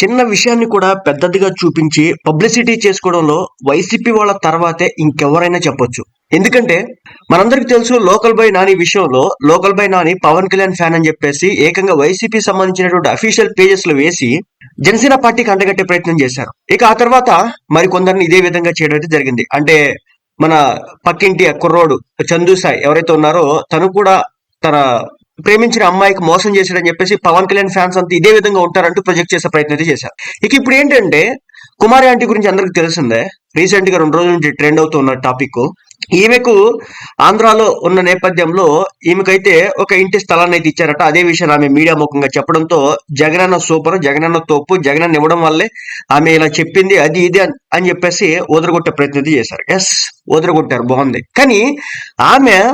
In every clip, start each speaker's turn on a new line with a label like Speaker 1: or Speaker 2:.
Speaker 1: చిన్న విషయాన్ని కూడా పెద్దదిగా చూపించి పబ్లిసిటీ చేసుకోవడంలో వైసీపీ వాళ్ళ తర్వాతే ఇంకెవరైనా చెప్పొచ్చు. ఎందుకంటే మనందరికి తెలుసు లోకల్ బై నాని విషయంలో local boy Nani Pawan Kalyan fan అని చెప్పేసి ఏకంగా వైసీపీ సంబంధించినటువంటి అఫీషియల్ పేజెస్లో వేసి జనసేన పార్టీకి అంటగట్టే ప్రయత్నం చేశారు. ఇక ఆ తర్వాత మరి కొందరిని ఇదే విధంగా చేయడం అయితే జరిగింది. అంటే మన పక్కింటి కుర్రోడు చందు సాయి ఎవరైతే ఉన్నారో తను కూడా తన ప్రేమించిన అమ్మాయికి మోసం చేశాడని చెప్పేసి పవన్ కళ్యాణ్ ఫ్యాన్స్ అంతా ఇదే విధంగా ఉంటారంటూ ప్రొజెక్ట్ చేసే ప్రయత్నం అయితే చేశారు. ఇక ఇప్పుడు ఏంటంటే కుమారి ఆంటీ గురించి అందరికి తెలిసిందే రీసెంట్గా రెండు రోజుల నుంచి ట్రెండ్ అవుతున్న టాపిక్ ఈమెకు ఆంధ్రాలో ఉన్న నేపథ్యంలో ఈమెకైతే ఒక ఇంటి స్థలాన్ని అయితే ఇచ్చారట. అదే విషయాన్ని ఆమె మీడియా ముఖంగా చెప్పడంతో జగనన్న సూపర్ జగనన్న తోపు జగనన్న ఇవ్వడం వల్లే ఆమె ఇలా చెప్పింది అది ఇది అని- చెప్పేసి ఓదరగొట్టే ప్రయత్నం చేశారు. ఎస్ ఓదరగొట్టారు బాగుంది. కానీ ఆమె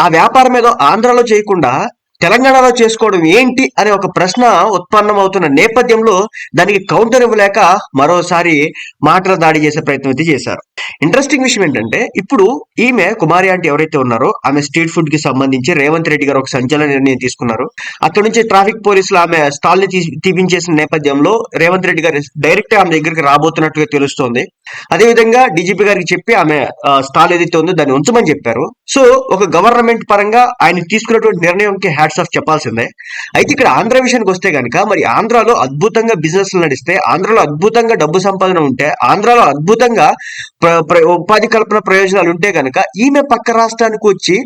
Speaker 1: ఆ వ్యాపారం ఏదో ఆంధ్రాలో చేయకుండా తెలంగాణలో చేసుకోవడం ఏంటి అనే ఒక ప్రశ్న ఉత్పన్నమవుతున్న నేపథ్యంలో దానికి కౌంటర్ ఇవ్వలేక మరోసారి మాటల దాడి చేసే ప్రయత్నం అయితే చేశారు. ఇంట్రెస్టింగ్ విషయం ఏంటంటే ఇప్పుడు ఈమె కుమారి ఆంటీ ఎవరైతే ఉన్నారో ఆమె స్ట్రీట్ ఫుడ్కి సంబంధించి రేవంత్ రెడ్డి గారు ఒక సంచలన నిర్ణయం తీసుకున్నారు. అక్కడ నుంచి ట్రాఫిక్ పోలీసులు ఆమె స్టాల్ని తీసి- తీపించేసిన నేపథ్యంలో రేవంత్ రెడ్డి గారు డైరెక్ట్ ఆమె దగ్గరికి రాబోతున్నట్టుగా తెలుస్తోంది. అదేవిధంగా డీజీపీ గారికి చెప్పి ఆమె స్టాల్ ఏదైతే ఉందో దాన్ని ఉంచమని చెప్పారు. సో ఒక గవర్నమెంట్ పరంగా ఆయన తీసుకున్నటువంటి నిర్ణయంకి హ్యాట్స్ ఆఫ్ చెప్పాల్సిందే. అయితే ఇక్కడ ఆంధ్ర విషయానికి వస్తే గనక మరి ఆంధ్రాలో అద్భుతంగా బిజినెస్ నడిస్తే ఆంధ్రాలో అద్భుతంగా డబ్బు సంపాదన ఉంటే ఆంధ్రాలో అద్భుతంగా ప్ర- ప్ర- ఉపాధి కల్పన ప్రయోజనాలు ఉంటే గనక ఈమె పక్క రాష్ట్రానికి వచ్చి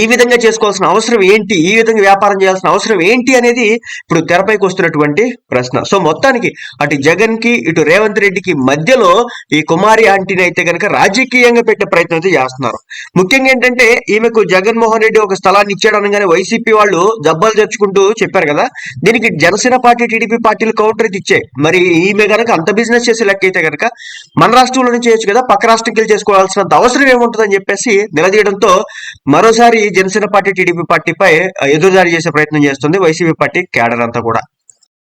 Speaker 1: ఈ విధంగా చేసుకోవాల్సిన అవసరం ఏంటి? ఈ విధంగా వ్యాపారం చేయాల్సిన అవసరం ఏంటి? అనేది ఇప్పుడు తెరపైకి వస్తున్నటువంటి ప్రశ్న. సో మొత్తానికి అటు జగన్కి ఇటు రేవంత్ రెడ్డికి మధ్యలో ఈ కుమారి ఆంటీని అయితే గనక రాజకీయంగా పెట్టే ప్రయత్నం అయితే చేస్తున్నారు. ముఖ్యంగా ఏంటంటే ఈమెకు జగన్మోహన్ రెడ్డి ఒక స్థలాన్ని ఇచ్చాడు అనగానే వైసీపీ వాళ్ళు దెబ్బలు తెచ్చుకుంటూ చెప్పారు కదా దీనికి జనసేన పార్టీ టీడీపీ పార్టీలు కౌంటర్ అయితే ఇచ్చాయి. మరి ఈమె గనక అంత బిజినెస్ చేసే లెక్క అయితే గనక మన రాష్ట్రంలోనే చేయొచ్చు కదా పక్క రాష్ట్రంకి వెళ్ళి చేసుకోవాల్సినంత అవసరం ఏముంటుందని చెప్పేసి నిలదీయడంతో మరోసారి జనసేన పార్టీ టీడీపీ పార్టీపై ఎదురుదారి చేసే ప్రయత్నం చేస్తుంది వైసీపీ పార్టీ కేడర్ అంతా కూడా.